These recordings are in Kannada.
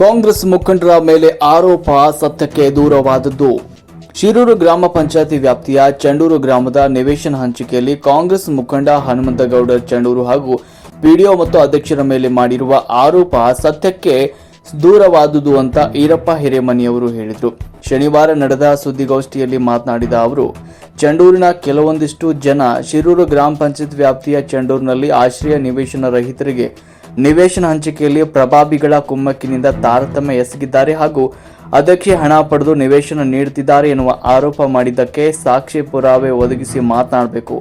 ಕಾಂಗ್ರೆಸ್ ಮುಖಂಡರ ಮೇಲೆ ಆರೋಪ ಸತ್ಯಕ್ಕೆ ದೂರವಾದದ್ದು. ಶಿರೂರು ಗ್ರಾಮ ಪಂಚಾಯತಿ ವ್ಯಾಪ್ತಿಯ ಚಂಡೂರು ಗ್ರಾಮದ ನಿವೇಶನ ಹಂಚಿಕೆಯಲ್ಲಿ ಕಾಂಗ್ರೆಸ್ ಮುಖಂಡ ಹನುಮಂತಗೌಡ ಚಂಡೂರು ಹಾಗೂ ಪಿಡಿಒ ಮತ್ತು ಅಧ್ಯಕ್ಷರ ಮೇಲೆ ಮಾಡಿರುವ ಆರೋಪ ಸತ್ಯಕ್ಕೆ ದೂರವಾದುದು ಅಂತ ಈರಪ್ಪ ಹಿರೇಮನಿಯವರು ಹೇಳಿದರು. ಶನಿವಾರ ನಡೆದ ಸುದ್ದಿಗೋಷ್ಠಿಯಲ್ಲಿ ಮಾತನಾಡಿದ ಅವರು, ಚಂಡೂರಿನ ಕೆಲವೊಂದಿಷ್ಟು ಜನ ಶಿರೂರು ಗ್ರಾಮ ಪಂಚಾಯತ್ ವ್ಯಾಪ್ತಿಯ ಚಂಡೂರಿನಲ್ಲಿ ಆಶ್ರಯ ನಿವೇಶನ ರಹಿತರಿಗೆ ನಿವೇಶನ ಹಂಚಿಕೆಯಲ್ಲಿ ಪ್ರಭಾವಿಗಳ ಕುಮ್ಮಕ್ಕಿನಿಂದ ತಾರತಮ್ಯ ಎಸಗಿದ್ದಾರೆ ಹಾಗೂ ಅದಕ್ಕೆ ಹಣ ಪಡೆದು ನಿವೇಶನ ನೀಡುತ್ತಿದ್ದಾರೆ ಎನ್ನುವ ಆರೋಪ ಮಾಡಿದ್ದಕ್ಕೆ ಸಾಕ್ಷಿ ಪುರಾವೆ ಒದಗಿಸಿ ಮಾತನಾಡಬೇಕು.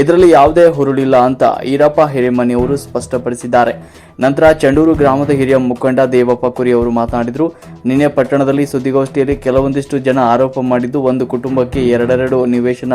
ಇದರಲ್ಲಿ ಯಾವುದೇ ಹುರುಳಿಲ್ಲ ಅಂತ ಈರಪ್ಪ ಹಿರೇಮನಿಯವರು ಸ್ಪಷ್ಟಪಡಿಸಿದ್ದಾರೆ. ನಂತರ ಚಂಡೂರು ಗ್ರಾಮದ ಹಿರಿಯ ಮುಖಂಡ ದೇವಪ್ಪ ಕುರಿ ಅವರು ಮಾತನಾಡಿದರು. ನಿನ್ನೆ ಪಟ್ಟಣದಲ್ಲಿ ಸುದ್ದಿಗೋಷ್ಠಿಯಲ್ಲಿ ಕೆಲವೊಂದಿಷ್ಟು ಜನ ಆರೋಪ ಮಾಡಿದ್ದು, ಒಂದು ಕುಟುಂಬಕ್ಕೆ ಎರಡೆರಡು ನಿವೇಶನ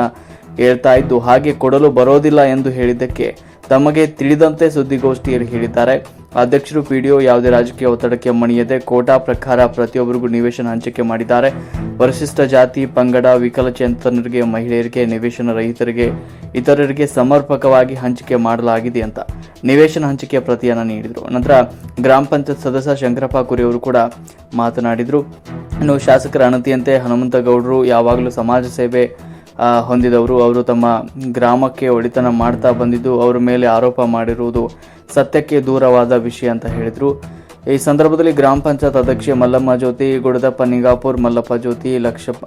ಹೇಳ್ತಾ ಇದ್ದು, ಹಾಗೆ ಕೊಡಲು ಬರೋದಿಲ್ಲ ಎಂದು ಹೇಳಿದ್ದಕ್ಕೆ ತಮಗೆ ತಿಳಿದಂತೆ ಸುದ್ದಿಗೋಷ್ಠಿಯಲ್ಲಿ ಹೇಳಿದ್ದಾರೆ. ಅಧ್ಯಕ್ಷರು ಪಿಡಿಒ ಯಾವುದೇ ರಾಜಕೀಯ ಒತ್ತಡಕ್ಕೆ ಮಣಿಯದೆ ಕೋಟಾ ಪ್ರಕಾರ ಪ್ರತಿಯೊಬ್ಬರಿಗೂ ನಿವೇಶನ ಹಂಚಿಕೆ ಮಾಡಿದ್ದಾರೆ. ಪರಿಶಿಷ್ಟ ಜಾತಿ, ಪಂಗಡ, ವಿಕಲಚೇತನರಿಗೆ, ಮಹಿಳೆಯರಿಗೆ, ನಿವೇಶನ ರಹಿತರಿಗೆ, ಇತರರಿಗೆ ಸಮರ್ಪಕವಾಗಿ ಹಂಚಿಕೆ ಮಾಡಲಾಗಿದೆ ಅಂತ ನಿವೇಶನ ಹಂಚಿಕೆ ಪ್ರತಿಯನ್ನು ನೀಡಿದರು. ನಂತರ ಗ್ರಾಮ ಪಂಚಾಯತ್ ಸದಸ್ಯ ಶಂಕರಪ್ಪ ಕುರಿಯವರು ಕೂಡ ಮಾತನಾಡಿದರು. ಇನ್ನು ಶಾಸಕರ ಅಣತಿಯಂತೆ ಹನುಮಂತಗೌಡರು ಯಾವಾಗಲೂ ಸಮಾಜ ಸೇವೆ ಹೊಂದಿದವರು. ಅವರು ತಮ್ಮ ಗ್ರಾಮಕ್ಕೆ ಒಳಿತನ ಮಾಡ್ತಾ ಬಂದಿದ್ದು, ಅವರ ಮೇಲೆ ಆರೋಪ ಮಾಡಿರುವುದು ಸತ್ಯಕ್ಕೆ ದೂರವಾದ ವಿಷಯ ಅಂತ ಹೇಳಿದರು. ಈ ಸಂದರ್ಭದಲ್ಲಿ ಗ್ರಾಮ ಪಂಚಾಯತ್ ಅಧ್ಯಕ್ಷೆ ಮಲ್ಲಮ್ಮ ಜ್ಯೋತಿ ಗುಡದಪ್ಪ ನಿಂಗಾಪುರ್, ಮಲ್ಲಪ್ಪ ಜ್ಯೋತಿ, ಲಕ್ಷಪ್ಪ,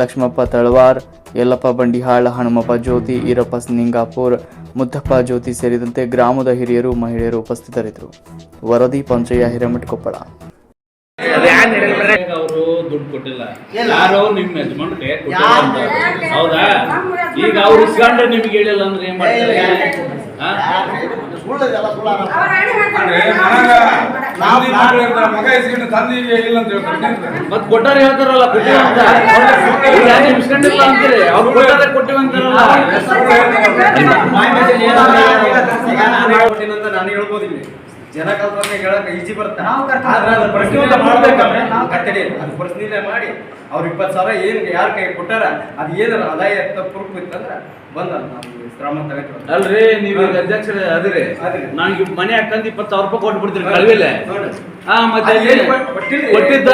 ಲಕ್ಷ್ಮಪ್ಪ ತಳವಾರ್, ಯಲ್ಲಪ್ಪ ಬಂಡಿಹಾಳ್, ಹನುಮಪ್ಪ ಜ್ಯೋತಿ, ಈರಪ್ಪ ನಿಂಗಾಪುರ್, ಮುದ್ದಪ್ಪ ಜ್ಯೋತಿ ಸೇರಿದಂತೆ ಗ್ರಾಮದ ಹಿರಿಯರು, ಮಹಿಳೆಯರು ಉಪಸ್ಥಿತರಿದ್ದರು. ವರದಿ ಪಂಚಯ್ಯ ಹಿರೇಮಠ ಕೊಪ್ಪಳ ದುಡ್ಡು ಕೊಟ್ಟಿಲ್ಲ. ಯಾರೋ ನಿಮ್ಮ ಯಜಮಾನ್ ಕೈ ಹೌದಾ? ಈಗ ಅವ್ರು ಇಸ್ಕೊಂಡ್ರೆ ನಿಮ್ಗೆ ಹೇಳಿಲ್ಲ ಅಂದ್ರೆ ಏನ್ ಮಾಡ್ತಾರೆ? ಮತ್ ಕೊಟ್ಟಾರ ಹೇಳ್ತಾರಲ್ಲ ಕೊಟ್ಟಿವ ಅಂತ. ಇಸ್ಕೊಂಡಿಲ್ಲ ಅಂತೀರಿ? ಅವ್ರು ಕೊಟ್ಟಾರ ಕೊಟ್ಟಿವ ಅಂತಾರಲ್ಲ. ಕೊಟ್ಟಿನಂತ ನಾನು ಹೇಳ್ಬೋದಿಲ್ಲ. ಜನ ಕಲ್ಪನೆ ಹೇಳಕ್ ಈಜಿ ಬರುತ್ತೆ. ನಾವು ಮಾಡ್ಬೇಕಂದ್ರೆ ನಾವು ಕಟ್ಟಡಿ ಅದು ಪ್ರಶ್ನೆ ಮಾಡಿ. ಅವ್ರ ಇಪ್ಪತ್ತು ಸಾವಿರ ಏನ್ ಯಾರ ಕೈ ಕೊಟ್ಟಾರ ಅದು ಏನಾರ ಆದಾಯ ತಪ್ಪು ಇತ್ತಂದ್ರ ಅಲ್ರಿ ನೀವ್ ಅಧ್ಯಕ್ಷರ ಅದ್ರಿ. ನನಗೆ ಮನೆ ಹಾಕಂದ್ ಇಪ್ಪತ್ತು ಸಾವಿರ ರೂಪಾಯಿ ಕೊಟ್ಟು ಬಿಡ್ತೀರಿ ಕಳ್ವಿಲೆ ನೋಡಿ. ಹಾ ಮತ್ತೆ. ಕೊಟ್ಟಿದ್ದ.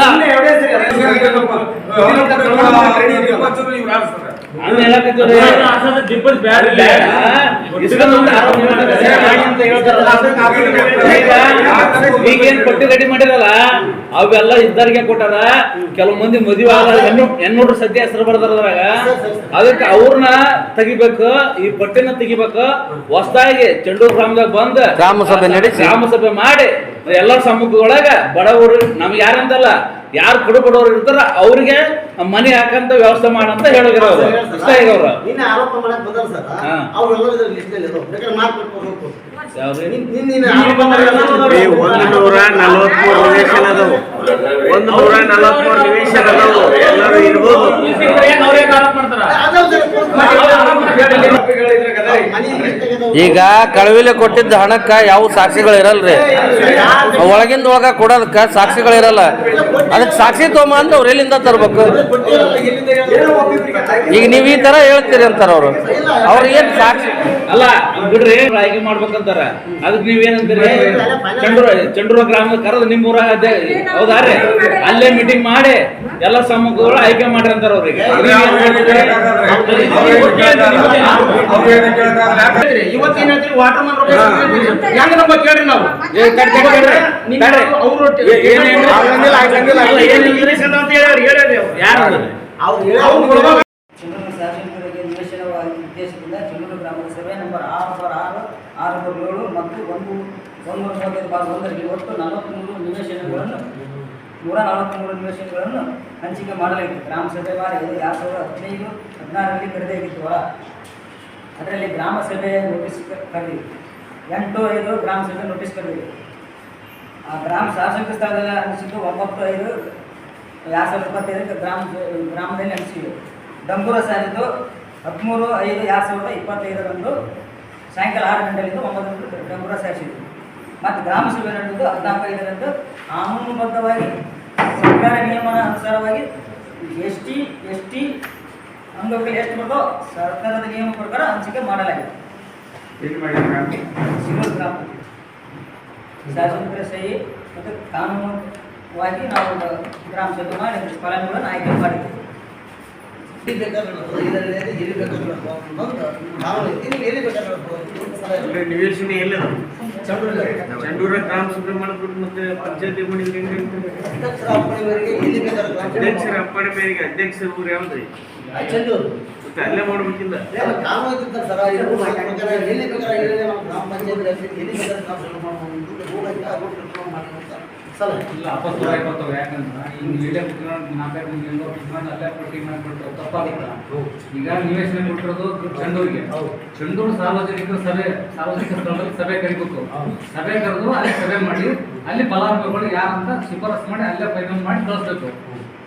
ಈಗ ಈಗೇನ್ ಪಟ್ಟಿ ರೆಡಿ ಮಾಡಿರಲ್ಲ ಅವೆಲ್ಲ ಇದ್ದರಿಗೆ ಕೊಟ್ಟಾರ. ಕೆಲವು ಮಂದಿ ಮದುವೆ ಹೆಣ್ಣು ಹೆಣ್ಣುಡ್ರು ಸದ್ಯ ಹೆಸರು ಬರ್ದಾರ ಅದ್ರಾಗ. ಅದಕ್ಕೆ ಅವ್ರನ್ನ ತೆಗಿಬೇಕು ಈ ಪಟ್ಟಿನ ತೆಗಿಬೇಕು. ಹೊಸದಾಗಿ ಚಂಡೂರು ಗ್ರಾಮದಾಗ ಬಂದ್ ಗ್ರಾಮ ಸಭೆ ನಡೆಸಿ. ಗ್ರಾಮ ಸಭೆ ಮಾಡಿ ಎಲ್ಲರ ಸಮ್ಮುಖದೊಳಗ ಬಡವರು ನಮ್ಗೆ ಯಾರಂತಲ್ಲ ಯಾರು ಕೊಡು ಕೊಡೋರು ಇರ್ತಾರ ಅವ್ರಿಗೆ ಮನೆ ಹಾಕಂತ ವ್ಯವಸ್ಥೆ ಮಾಡಂತ ಹೇಳಿದ್ರು ಇಷ್ಟ ಒಂದು ನೂರ ನಲವತ್ಮೂರು ನಿವೇಶನ ಅದಾವು. ಒಂದು ನೂರ ನಲವತ್ಮೂರು ನಿವೇಶನ ಅದಾವು. ಎಲ್ಲರೂ ಇರ್ಬೋದು. ಈಗ. ಕಳವಿಲೆ ಕೊಟ್ಟಿದ್ದ ಹಣಕ್ಕ ಯಾವ ಸಾಕ್ಷಿಗಳು ಇರಲ್ರಿ? ಒಳಗಿಂದ ಒಳಗ ಕೊಡೋದಕ್ಕ ಸಾಕ್ಷಿಗಳು ಇರಲ್ಲ. ಅದಕ್ಕೆ ಸಾಕ್ಷಿ ತೋಮ ಅಂದ್ರೆ ಅವ್ರು ಎಲ್ಲಿಂದ ತರ್ಬೇಕು. ಈಗ ನೀವು ಈ ತರ ಹೇಳ್ತೀರಿ ಅಂತಾರ ಅವ್ರು. ಅವ್ರ ಏನ್ ಸಾಕ್ಷಿ ಅಲ್ಲ ಬಿಡ್ರಿ ಆಯ್ಕೆ ಮಾಡ್ಬೇಕಂತಾರ. ಅದಕ್ಕೆ ನೀವೇನಂತೀರಿ? ಚಂಡ್ರ ಚಂಡ್ರ ಗ್ರಾಮದ ಕರೆದು ನಿಮ್ಮ ಊರ ಹೌದಾ ರೀ? ಅಲ್ಲೇ ಮೀಟಿಂಗ್ ಮಾಡಿ ಎಲ್ಲ ಸಮಗ್ರಗಳು ಆಯ್ಕೆ ಮಾಡ್ರಿ ಅಂತಾರ ಅವ್ರಿಗೆ ಇವತ್ತೇನ್ ವಾಟರ್ ಮನ್ ಕೇಳ್ರಿ ನಾವು? ಏ, ನಲವತ್ತ್ ನಿವೇಶನವಾದ ಉದ್ದೇಶದಿಂದ ಗ್ರಾಮದ ಸಭೆ ನಂಬರ್ ಆರು ಬಾರ್ ಆರು ಆರು ಬಾರ್ ಏಳು ಮತ್ತು ಒಂದು ಒಂದು ಮೂವತ್ತೈದು ಬಾರ್ ಒಂದರಲ್ಲಿ ಒಟ್ಟು ನಲವತ್ತ್ಮೂರು ನಿವೇಶನಗಳನ್ನು ನೂರ ನಲವತ್ತ್ಮೂರು ನಿವೇಶನಗಳನ್ನು ಹಂಚಿಕೆ ಮಾಡಲಾಗಿತ್ತು. ಗ್ರಾಮ ಸಭೆ ಬಾರಿ ಎರಡು ಸಾವಿರದ ಹದಿನೈದು ಹದಿನಾರರಲ್ಲಿ ಕರೆದಾಗಿತ್ತು ಹೊರ ಅದರಲ್ಲಿ ಗ್ರಾಮ ಸಭೆ ನೋಟಿಸ್ ಕರೆದಿದೆ ಎಂಟು ಐದು ಗ್ರಾಮ ಸಭೆ ನೋಟಿಸ್ ಕರೆದಿದೆ ಆ ಗ್ರಾಮ ಶಾಸಕ ಸ್ಥಳದಲ್ಲಿ ಅನಿಸಿದ್ದು ಒಂಬತ್ತು ಐದು ಎರಡು ಸಾವಿರದ ಇಪ್ಪತ್ತೈದಕ್ಕೆ ಗ್ರಾಮ ಗ್ರಾಮದಲ್ಲಿ ಅನಿಸಿದ್ದು. ಡಂಬೂರ ಸಾರಿದ್ದು ಹದಿಮೂರು ಐದು ಎರಡು ಸಾವಿರದ ಇಪ್ಪತ್ತೈದರಂದು ಸಾಯಂಕಾಲ ಆರು ಗಂಟೆಯಿಂದ ಒಂಬತ್ತು ಗಂಟೆ ಡಂಬೂರ ಸಾರಿಸಿದ್ದು ಮತ್ತು ಗ್ರಾಮ ಸಭೆ ನಡೆದಿದ್ದು ಹದಿನಾಲ್ಕು ಐದರಂದು ಕಾನೂನುಬದ್ಧವಾಗಿ ಸರ್ಕಾರ ನಿಯಮನ ಅನುಸಾರವಾಗಿ ಎಸ್ ಟಿ ಎಸ್ ಟಿ ಅಂಗಕ್ಕೆ ಎಷ್ಟು ಬರ್ತೋ ಸರ್ಕಾರದ ನಿಯಮ ಪ್ರಕಾರ ಹಂಚಿಕೆ ಮಾಡಲಾಗಿದೆ. ಸಿಂಗಲ್ ಗ್ರಾಮ. ಸಾರ್ವಜನಿಕರ ಸಹಿ ಮತ್ತು ಕಾನೂನುವಾಗಿ ನಾವು ಗ್ರಾಮ ಸಭೆ ಮಾಡಿ ಫಲಾನುಭವಿಗಳನ್ನು ಆಯ್ಕೆ ಮಾಡಿದ್ದೀವಿ. ನಿವೇಶನ ಎಲ್ಲ. ಚಂಡೂರ ಗ್ರಾಮ ಸಭೆ ಮಾಡ್ಬಿಟ್ಟು ಮತ್ತೆ ಪಂಚಾಯತಿ ಅಧ್ಯಕ್ಷರ ಅಪ್ಪಣೆ ಮೇರೆಗೆ ಅಧ್ಯಕ್ಷರ ಊರು ಯಾವ್ದ್ರಿ ಚಂದೂರು. ಮತ್ತೆ ಅಲ್ಲೇ ಮಾಡಬೇಕಿಲ್ಲ ಇಲ್ಲ ಇಲ್ಲ ಅಪಸ್ವರ ಆಗ್ಬಿಡ್ತಾವೆ ಯಾಕಂದ್ರೆ ಈಗ ಇಲ್ಲೇ ಕುತ್ಕೊಂಡು ನಾಲ್ಕೈದು ಮಂದಿ ಎಲ್ಲೋ ಕುತ್ಕೊಂಡು ಅಲ್ಲೇ ಪಟ್ಟಿ ಮಾಡ್ಬಿಡ್ತಾವೆ ತಪ್ಪಾಗುತ್ತೆ ಈಗ ನಿವೇಶನ ಕೊಟ್ಟಿರೋದು ಚಂಡೂರಿಗೆ ಚಂಡೂರು ಸಾರ್ವಜನಿಕ ಸಭೆ ಸಾರ್ವಜನಿಕ ಸ್ಥಳದಲ್ಲಿ ಸಭೆ ಕರಿಬೇಕು. ಸಭೆ ಕರೆದು ಅಲ್ಲಿ ಸಭೆ ಮಾಡಿ ಅಲ್ಲಿ ಫಲಾನುಭವಿಗಳು ಯಾರಂತ ಶಿಫಾರಸ್ ಮಾಡಿ ಅಲ್ಲೇ ಫೈನಲ್ ಮಾಡಿ ಕಳಿಸ್ಬೇಕು.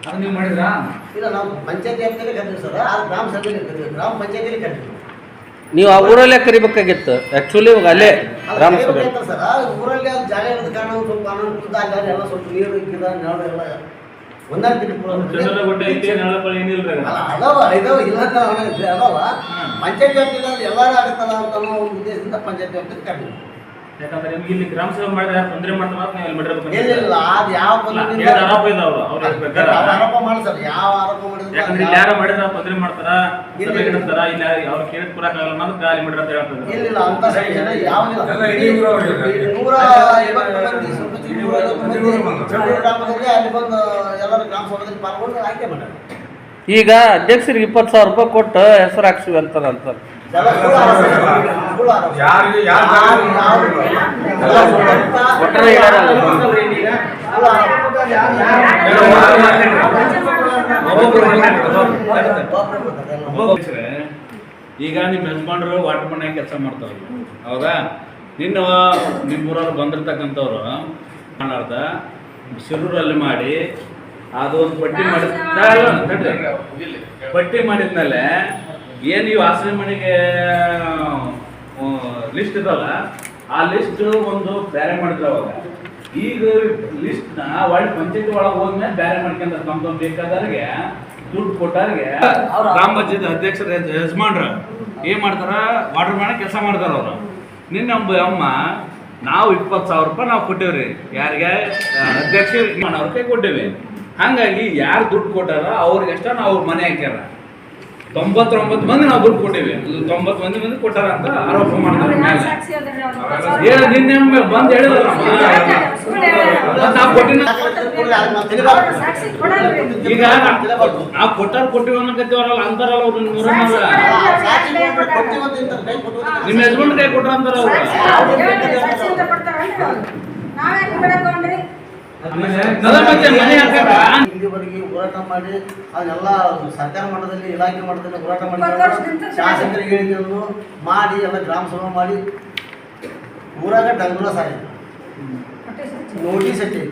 ಅದು ನೀವು ಮಾಡಿದ್ರಾ? ಇಲ್ಲ ನಾವು ಪಂಚಾಯತ್ ವ್ಯಾಪ್ತಿಯಲ್ಲಿ ಕರೀತೀವಿ ಸರ್. ಆ ಗ್ರಾಮ ಸಭೆಯಲ್ಲಿ ಕರೀತೀವಿ ಗ್ರಾಮ ಪಂಚಾಯತಿಯಲ್ಲಿ ಕರೀತೀವಿ ನೀವು ಆ ಊರಲ್ಲೇ ಕರಿಬೇಕಾಗಿತ್ತು. ಆ್ಯಕ್ಚುಲಿ ಇವಾಗ ಅಲ್ಲೇ ಗ್ರಾಮ ಸಭೆ ಸರ್. ಆ ಊರಲ್ಲಿ ಅದು ಜಾಗ ಇರೋದ ಕಾರಣ ಒಂದು ಸ್ವಲ್ಪ ಅನಾನುಕೂಲ ಎಲ್ಲ ಸ್ವಲ್ಪ ನೀರು ನೆರಳು ಎಲ್ಲ ಹೊಂದಾಣಿಕೆ ಅದಾವ ಇದಾವ ಇಲ್ಲ ಅಂತ ಅದಾವ. ಪಂಚಾಯತ್ ಎಲ್ಲರೂ ಆಗುತ್ತಲ್ಲ ಅಂತ ಅನ್ನೋ ಒಂದು ಉದ್ದೇಶದಿಂದ ಪಂಚಾಯತ್ ಅಂತ ಕರೀತೀವಿ ಯಾಕಂದ್ರೆ ನಿಮ್ಗೆ ಇಲ್ಲಿ ಗ್ರಾಮ ಸಭೆ ಮಾಡಿದ್ರೆ ತೊಂದರೆ ಮಾಡ್ತಾರ ನೀವು ಇಲ್ಲಿ ಮಾಡಿರ್ಬೇಕು ಏನಿಲ್ಲ ಅದು ಯಾವ ಆರೋಪ ಇದೆ ಅವ್ರು ಅವ್ರು. ಆರೋಪ ಯಾವ ಆರೋಪ ಮಾಡಿದ್ರು ಯಾಕಂದ್ರೆ ಇಲ್ಲಿ ಯಾರು ಮಾಡಿದ್ರೆ ತೊಂದರೆ ಮಾಡ್ತಾರ? ಸಭೆ ಇಡ್ತಾರ? ಇಲ್ಲ ಅವ್ರು ಕೇಳಿದ ಕೊಡಕ್ಕಾಗಲ್ಲ ಅನ್ನೋದು ಖಾಲಿ ಮಾಡಿರ ಅಂತ ಹೇಳ್ತಾರೆ. ಅಂತ ಸೆಕ್ಷನ್ ಯಾವ. ನೂರ ಐವತ್ತು ಮಂದಿ ಗ್ರಾಮದಲ್ಲಿ ಅಲ್ಲಿ ಬಂದು ಎಲ್ಲರೂ ಗ್ರಾಮ ಸಭೆಯಲ್ಲಿ ಪಾಲ್ಗೊಂಡು ಆಯ್ಕೆ ಮಾಡ್ಯಾರ ಈಗ ಅಧ್ಯಕ್ಷರಿಗೆ ಇಪ್ಪತ್ತು ಸಾವಿರ ರೂಪಾಯಿ ಕೊಟ್ಟು ಹೆಸರು ಹಾಕ್ಸಿವಿ ಅಂತಾರೆ ಅಂತಾರೆ ಯಾರಿಗೆ ಈಗ ನಿಮ್ಮ ಯಜಮಾನರು ವಾಟರ್ ಮನೆ ಕೆಲಸ ಮಾಡ್ತಾವ್ರಿ ಹೌದಾ ನಿನ್ನ ನಿಮ್ಮೂರವ್ರು ಬಂದಿರ್ತಕ್ಕಂಥವ್ರು ಮಾಡಾರ್ದ ಶಿರೂರಲ್ಲಿ ಮಾಡಿ ಅದು ಒಂದು ಪಟ್ಟಿ ಮಾಡಿ ಪಟ್ಟಿ ಮಾಡಿದ್ಮೇಲೆ ಏನು ನೀವು ಆಶ್ರಯ ಮನೆಗೆ ಲಿಸ್ಟ್ ಇದಲ್ಲ ಆ ಲಿಸ್ಟ್ ಒಂದು ಬೇರೆ ಮಾಡಿದ್ರು ಅವಾಗ. ಈಗ ಲಿಸ್ಟ್ನ ಒಳ್ಳೆ ಪಂಚಾಯತಿ ಒಳಗೆ ಹೋದ್ಮೇಲೆ ಬೇರೆ ಮಾಡ್ಕೊಂಡ್ರೆ ತಮ್ಮ ತಮ್ಮ ಬೇಕಾದವ್ರಿಗೆ ದುಡ್ಡು ಕೊಟ್ಟವ್ರಿಗೆ ಗ್ರಾಮ ಪಂಚಾಯತ್ ಅಧ್ಯಕ್ಷರ ಯಜಮಾನ್ರ ಏನ್ ಮಾಡ್ತಾರ? ವಾಟರ್ ಮ್ಯಾನ್ ಕೆಲಸ ಮಾಡ್ತಾರ ಅವರು. ನಿನ್ನ ಅಮ್ಮ ನಾವು ಇಪ್ಪತ್ತು ಸಾವಿರ ರೂಪಾಯಿ ನಾವು ಕೊಟ್ಟೇವ್ರಿ. ಯಾರಿಗೆ? ಅಧ್ಯಕ್ಷ ಕೊಟ್ಟೇವಿ. ಹಂಗಾಗಿ ಯಾರು ದುಡ್ಡು ಕೊಟ್ಟಾರ ಅವ್ರಿಗೆ ಅಷ್ಟ ನಾವು ಮನೆ ಹಾಕ್ಯಾರ. ತೊಂಬತ್ತೊಂಬತ್ತು ಮಂದಿ ನಾವು ದುಡ್ಡು ಕೊಟ್ಟಿವಿ. ತೊಂಬತ್ತು ಮಂದಿ ಮಂದಿ ಕೊಟ್ಟಾರ ಅಂತ ಆರೋಪ ಮಾಡ್ತಾರೆ ಮೇಲೆ. ಹೇಳ ನಿನ್ನೆ ಬಂದು ಹೇಳಿದ್ರಲ್ಲ. ಈಗ ನಾವು ಕೊಟ್ಟಾರ ಕೊಟ್ಟಿವಿ ಅನ್ನಕತ್ತೀವಲ್ಲ ಅಂತಾರಲ್ಲ ಅವ್ರು ನಿಮ್ಮ. ನಿಮ್ಮ ಯಜಮಾನ್ ಕೈ ಕೊಟ್ರ ಅಂತಾರ ಅವ್ರು. ಇಲ್ಲಿವರೆಗೆ ಹೋರಾಟ ಮಾಡಿ ಅದನ್ನೆಲ್ಲ ಸರ್ಕಾರ ಮಟ್ಟದಲ್ಲಿ ಇಲಾಖೆ ಮಟ್ಟದಲ್ಲಿ ಹೋರಾಟ ಮಾಡಿ ಶಾಸಕರಿಗೆ ಹೇಳಿದ್ರು ಮಾಡಿ ಎಲ್ಲ ಗ್ರಾಮ ಸಭೆ ಮಾಡಿ ಊರಾಗ ಡಂಗುಲ ಸಾರಿ. ನೋಟಿಸ್ ಹಚ್ಚಿ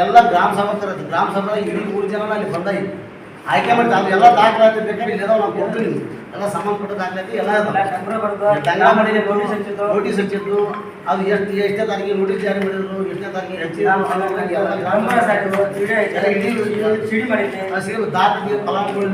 ಎಲ್ಲ ಗ್ರಾಮ ಸಭಾ ಕರೆದು ಗ್ರಾಮ ಸಭಾ ಇಡೀ ಮೂರು ಜನ ಅಲ್ಲಿ ಬಂದಾಗಿ ಆಯ್ಕೆ ಮಾಡಿ ಅದು ಎಲ್ಲ ದಾಖಲಾತಿ ಬೇಕಾದ್ರೆ ಇಲ್ಲಿ ನಾವು ಕೊಡ್ತೀವಿ. ನಿಮ್ಗೆ. ಎಲ್ಲ ಸಂಬಂಧಪಟ್ಟ ದಾಖಲಾತಿ ಎಲ್ಲ ನೋಟಿಸ್ ಹಚ್ಚಿದ್ರು. ಅದು ಎಷ್ಟು ಎಷ್ಟನೇ ತಾರೀಕಿಗೆ ನೋಟಿಸ್ ಜಾರಿ ಮಾಡಿದ್ರು ಎಷ್ಟನೇ ತಾರೀಕಿಗೆ ಹಚ್ಚಿದ್ರು. ದಾಖಲೆ ಫಲಾನುಭವಿಗಳು